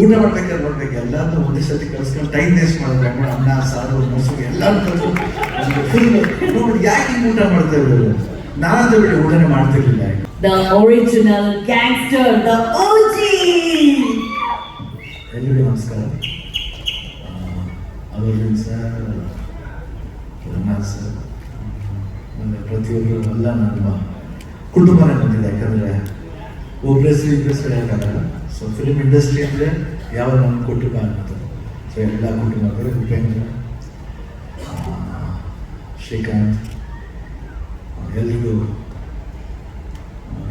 ಊಟ ಮಾಡ್ಬೇಕಾದ್ರೆ ನೋಡ್ಬೇಕು ಎಲ್ಲಾದ್ರೂ ಒಂದೇ ಸತಿ ಕಳ್ಸ್ಕೊಂಡು ಟೈಮ್ ವೇಸ್ಟ್ ಮಾಡಿದ್ರೆ ಅನ್ನ ಸಾರು ಮೊಸರು ಎಲ್ಲಾರು ಕಲ್ತು ಫುಲ್ ನೋಡಿ ಯಾಕೆ ಊಟ ಮಾಡ್ತಾ ಇದ್ರು ನಾನಂತ ಊಟನೆ ಊಟನೇ ಮಾಡ್ತಿರ್ಲಿಲ್ಲ The original gangster, the OG! ಎಲ್ಲರಿಗೂ ನಮಸ್ಕಾರ. ಅವರಿನ್ ಸರ್ ರಮಣಾಥ್ ಸರ್ ನನ್ನ ಪ್ರತಿಯೊಬ್ಬರು ಎಲ್ಲ ನಮ್ಮ ಕುಟುಂಬನೇ ಬಂದಿದೆ. ಯಾಕಂದರೆ ಒಬ್ಬರೇ ಇಬ್ಬರ ಹೇಳೋಕ್ಕಾಗಲ್ಲ ಸೊ ಫಿಲಿಮ್ ಇಂಡಸ್ಟ್ರಿ ಅಂದರೆ ಯಾವ ನಮ್ಮ ಕುಟುಂಬ ಅಂತ ಸೊ ಎಲ್ಲ ಕುಟುಂಬಗಳು ಉಪೇಂದ್ರ ಶ್ರೀಕಾಂತ್, ಎಲ್ರಿಗೂ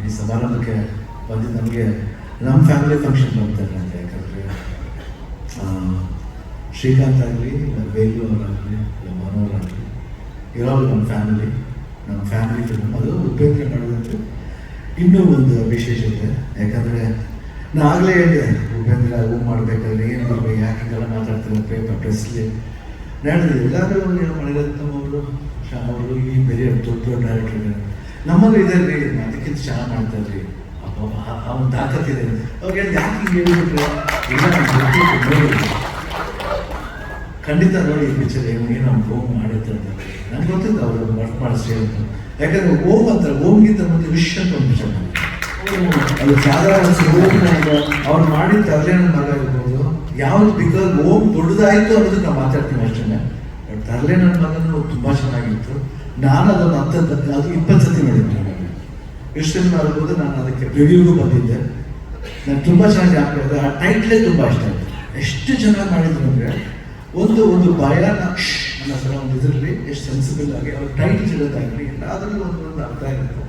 ಈ ಸಮಾರಂಭಕ್ಕೆ ಬಂದು ನಮಗೆ ನಮ್ಮ ಫ್ಯಾಮಿಲಿ ಫಂಕ್ಷನ್ ಬರ್ತಾರೆ ಅಂತ ಯಾಕಂದರೆ ಶ್ರೀಕಾಂತ್ ಆಗಲಿ ವೇಲು ಅವರಾಗಲಿ, ಇಲ್ಲ ಮನೋರಾಗಲಿ ಇರೋದು ನಮ್ಮ ಫ್ಯಾಮಿಲಿ ನಮ್ಮ ಫ್ಯಾಮಿಲಿ ಅದು ಉಪೇಂದ್ರ ಮಾಡೋದಂದ್ರೆ ಇನ್ನೂ ಒಂದು ವಿಶೇಷತೆ. ಯಾಕಂದರೆ ನಾ ಆಗಲೇ ಹೇಳಿದೆ ಉಪೇಂದ್ರ ಹೂ ಮಾಡಬೇಕಾದ್ರೆ ಏನು ಬರಬೇಕು ಯಾಕೆ ಹಿಂಗೆಲ್ಲ ಮಾತಾಡ್ತಾರೆ ಪೇಪರ್ ಪ್ರೆಸ್ಲಿ ನಡೆದಿದೆ ಎಲ್ಲರೂ ಮಣಿರತ್ನಂ ಅವರು, ಶ್ಯಾಮ್ ಅವರು, ಈ ಬೇರೆ ದೊಡ್ಡ ದೊಡ್ಡ ಡೈರೆಕ್ಟರ್ ನಮ್ಮಲ್ಲೂ ಇದರಲ್ಲಿ ಅದಕ್ಕಿಂತ ಚೆನ್ನಾಗಿ ಮಾಡ್ತಾರೆ ರೀ ಅವನ ತಾಕತ್ತಿದೆ ಅವ್ರು ಹೇಳಿದ ಯಾಕೆ ಹಿಂಗೆ ಹೇಳ್ಬಿಟ್ರೆ? ಖಂಡಿತ ನೋಡಿ ಈ ಪಿಕ್ಚರ್ ಏನು ಏನು ಅವ್ನು ಓಮ್ ಮಾಡುತ್ತೆ ಅಂತ. ನಂಗೆ ಗೊತ್ತಿತ್ತು ಅವರು ವರ್ಕ್ ಮಾಡಿಸ್ರಿ ಅಂತ. ಯಾಕಂದ್ರೆ ಓಮ್ ಅಂತಾರೆ ಓಮ್ಗಿಂತ ಮುಂದೆ ವಿಶ್ ಅಂತ ಒಂದು ಪಿಕ್ಚರ್ ಅದು ಸಾಧಾರಣ ಸಿಗೋದು ಅವ್ರು ಮಾಡಿದ ತರಲೇನ ಮಗ ಇರ್ಬೋದು ಯಾವ್ದು ಬಿಕಾಸ್ ಓಮ್ ದೊಡ್ಡದಾಯ್ತು ಅನ್ನೋದಕ್ಕೆ ನಾವು ಮಾತಾಡ್ತೀನಿ ಅಷ್ಟೇ ಬಟ್ ತರಲೆ ನನ್ನ ತುಂಬಾ ಚೆನ್ನಾಗಿತ್ತು. ನಾನು ಅದನ್ನು ಹತ್ತದ ಅದು ಇಪ್ಪತ್ತು ಸತಿ ಎಷ್ಟು ಸಿನಿಮಾ ಆಗ್ಬೋದು ನಾನು ಅದಕ್ಕೆ ರಿವ್ಯೂಗೂ ಬಂದಿದ್ದೆ. ನಾನು ತುಂಬ ಚೆನ್ನಾಗಿ ಹಾಕಿದೆ ಆ ಟೈಟ್ಲೇ ತುಂಬ ಇಷ್ಟ ಆಯಿತು. ಎಷ್ಟು ಚೆನ್ನಾಗಿ ಮಾಡಿದ್ರು ಅಂದರೆ ಒಂದು ಒಂದು ಭಯನ ಅನ್ನೋ ಥರ ಒಂದು ಇದರಲ್ಲಿ ಎಷ್ಟು ಸೆನ್ಸಿಬಲ್ ಆಗಿ, ಅವ್ರ ಟೈಟ್ಲ್ ಇರೋದಾಗಲಿ ಎಲ್ಲದರಲ್ಲೂ ಒಂದು ಒಂದು ಅರ್ಥ ಇರುತ್ತೆ.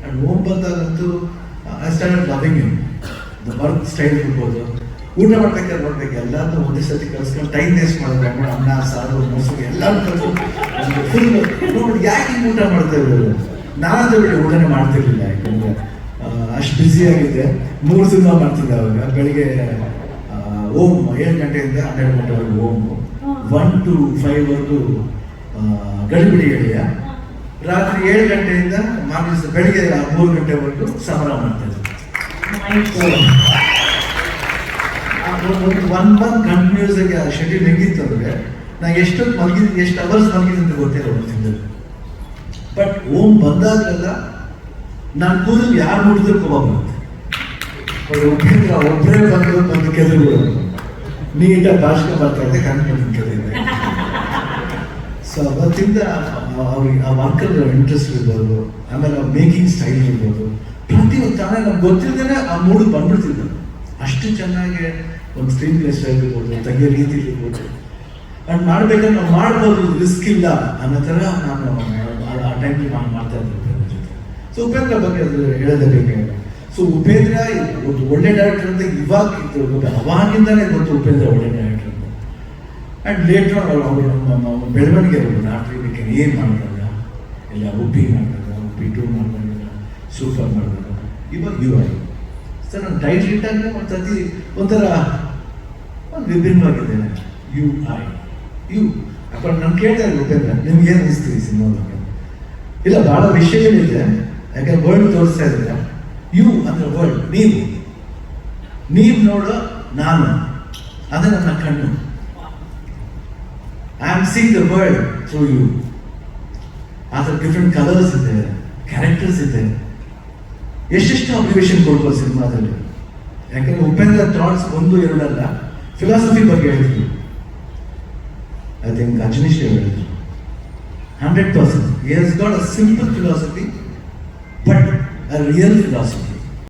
ಆ್ಯಂಡ್ ಓಮ್ ಬಂದಾಗಂತೂ I start loving you the work style ಇರ್ಬೋದು ಊಟ ಮಾಡ್ಬೇಕಾದ್ರೆ ನೋಡ್ಬೇಕು ಎಲ್ಲಾದ್ರೂ ಒಂದೇ ಸತಿ ಕಳ್ಸ್ಕೊಂಡು ಟೈಮ್ ವೇಸ್ಟ್ ಮಾಡಿದ್ರೆ ಅಮ್ಮ ಅನ್ನ ಸಾರು ಮೊಸರು ಎಲ್ಲರೂ ಕಲ್ತು ಫುಲ್ ನೋಡಿ ಯಾಕೆ ಊಟ ಮಾಡ್ತಾ ಇದ್ರು ನಾನು ಬಿಡಿ ಊಟನೇ ಮಾಡ್ತಿರ್ಲಿಲ್ಲ ಯಾಕಂದ್ರೆ ಅಷ್ಟು ಬ್ಯುಸಿ ಆಗಿದೆ ಮೂರು ಸಿನಿಮಾ ಮಾಡ್ತಿದ್ದೆ ಅವಾಗ. ಬೆಳಿಗ್ಗೆ ಓಮ್ ಏಳು ಗಂಟೆಯಿಂದ ಹನ್ನೆರಡು ಗಂಟೆವರೆಗೂ ಓಮ್. ಒನ್ ಟು ಫೈವ್ವರೆಗೂ ಗಡಿಬಿಡಿ ಹೇಳಿಯ ರಾತ್ರಿ ಏಳು ಗಂಟೆಯಿಂದ ಮಾರ್ನಿಂಗ್ ಬೆಳಿಗ್ಗೆ ಮೂರು ಗಂಟೆವರೆಗೂ ಸಮರ ಮಾಡ್ತಾ ಇದ್ದೆ My God. ಒಂದು ಒನ್ ಮಂತ್ ಕಂಟಿನ್ಯೂಸ್ ಆಗಿ ಆ ಶೆಡ್ಯೂಲ್ ಹೆಂಗಿತ್ತು ಅಂದ್ರೆ ನಾ ಎಷ್ಟೊತ್ತು ಮಲಗಿದ್, ಎಷ್ಟು ಅವರ್ಸ್ ಮಲಗಿದ್ ಅಂತ ಗೊತ್ತಿಲ್ಲ ತಿಂಗಳು ಬಟ್ ಓಮ್ ಬಂದಾಗಲೆಲ್ಲ ನಾನು ಕೂದಲು ಯಾರು ಮುಟ್ಟಿದ್ರು ಕೋಪ ಬರುತ್ತೆ. ಒಬ್ಬರೇ ಬಂದು ಬಂದು ಕೆದರು ನೀಟಾಗಿ ಭಾಷಣ ಬರ್ತಾ ಇದ್ದೆ, ಕಣ್ಣು ಕೆದಿದ್ದೆ ಸೊ ಅವತ್ತಿಂದ ಅವ್ರಿಗೆ ಆ ವರ್ಕರ್ ಇಂಟ್ರೆಸ್ಟ್ ಇರ್ಬೋದು, ಆಮೇಲೆ ಆ ಮೇಕಿಂಗ್ ಸ್ಟೈಲ್ ಇರ್ಬೋದು. ಪ್ರತಿಯೊಂದು ತಾನೇ ನಮ್ಗೆ ಗೊತ್ತಿಲ್ಲದೇ ಆ ಮೂಡ್ ಬಂದ್ಬಿಡ್ತಿದ್ದ ಅಷ್ಟು ಚೆನ್ನಾಗಿ ಒಂದು ಸ್ಕ್ರೀನ್ ಪ್ಲೇ ಸ್ಟೈಲ್ ಇರ್ಬೋದು ತೆಗಿಯೋ ರೀತಿ ಇರ್ಬೋದು. ಅಂಡ್ ಮಾಡ್ಬೇಕಾದ್ರೆ ನಾವು ಮಾಡ್ಬೋದು ರಿಸ್ಕ್ ಇಲ್ಲ ಅನ್ನೋ ಥರ ನಾನು ಆ- ಆ ಟೈಮ್ಲಿ ನಾನು ಮಾಡ್ತಾ ಇದ್ದೆ ಸೊ ಉಪೇಂದ್ರ ಬಗ್ಗೆ ಅದು ಹೇಳೋದಕ್ಕೆ ಸೊ ಉಪೇಂದ್ರ ಒಂದು ಒಳ್ಳೆ ಡೈರೆಕ್ಟರ್ ಅಂತ ಇವಾಗ ಅವಾಗಿಂದಾನೇ ಗೊತ್ತು ಉಪೇಂದ್ರ ಒಳ್ಳೆ ಡೈರೆಕ್ಟರ್ ಆ್ಯಂಡ್ ಲೇಟರ್ ಅವರು ಅವರು ನಮ್ಮ ಬೆಳವಣಿಗೆ ಇರ್ಬೋದು ನಾಟಕ ಏನು ಮಾಡಿದಾಗ ಇಲ್ಲ ಉಪ್ಪಿ ಮಾಡಿದಾಗ ಉಪ್ಪಿ ಟೂ ಮಾಡಿದಾಗ ಸೂಪರ್ ಮಾಡಿದಾಗ ಇವಾಗ ಯು ಐ ಸರ್ ನಾನು ಟೈಟ್ಲ್ ಇಟ್ಟಾಗ ಮತ್ತು ಅತಿ, ಒಂಥರ, ಒಂದು ವಿಭಿನ್ನವಾಗಿದೆ ಯು ಐ ಯು ಅಪ್ಪ, ನಾನು ಕೇಳ್ತಾ ಇದ್ದೆ ಉಪೇಂದ್ರ ನಿಮ್ಗೆ ಏನು ಅನಿಸ್ತೀವಿ ಸಿನಿಮಾ ಇಲ್ಲ, ಭಾಳ ವಿಷಯಗಳಿದೆ ಯಾಕಂದ್ರೆ ವರ್ಲ್ಡ್ ತೋರಿಸ್ತಾ ಇದ್ದೀರ ಯು ಅಂದ್ರೆ ವರ್ಲ್ಡ್ ನೀವು. ನೀವು ನೋಡೋ ನಾನು. ಅದೇ ನನ್ನ ಕಣ್ಣು. I am seeing the world through you ಆ ಥರ ಡಿಫ್ರೆಂಟ್ ಕಲರ್ಸ್ ಇದೆ ಕ್ಯಾರೆಕ್ಟರ್ಸ್ ಇದೆ ಎಷ್ಟೆಷ್ಟು ಅಪ್ಲಿಕೇಶನ್ ಕೊಡ್ಬೋದು ಸಿನಿಮಾದಲ್ಲಿ. ಯಾಕಂದ್ರೆ ಉಪೇಂದ್ರ ಥಾಟ್ಸ್ ಒಂದು, ಎರಡಲ್ಲ. ಫಿಲಾಸಫಿ ಬಗ್ಗೆ ಹೇಳಿದ್ರು. ಐ ಥಿಂಕ್ ಅಜನೀಶ್ ಹೇಳಿದ್ರು. Hundred percent he got a simple philosophy but a real philosophy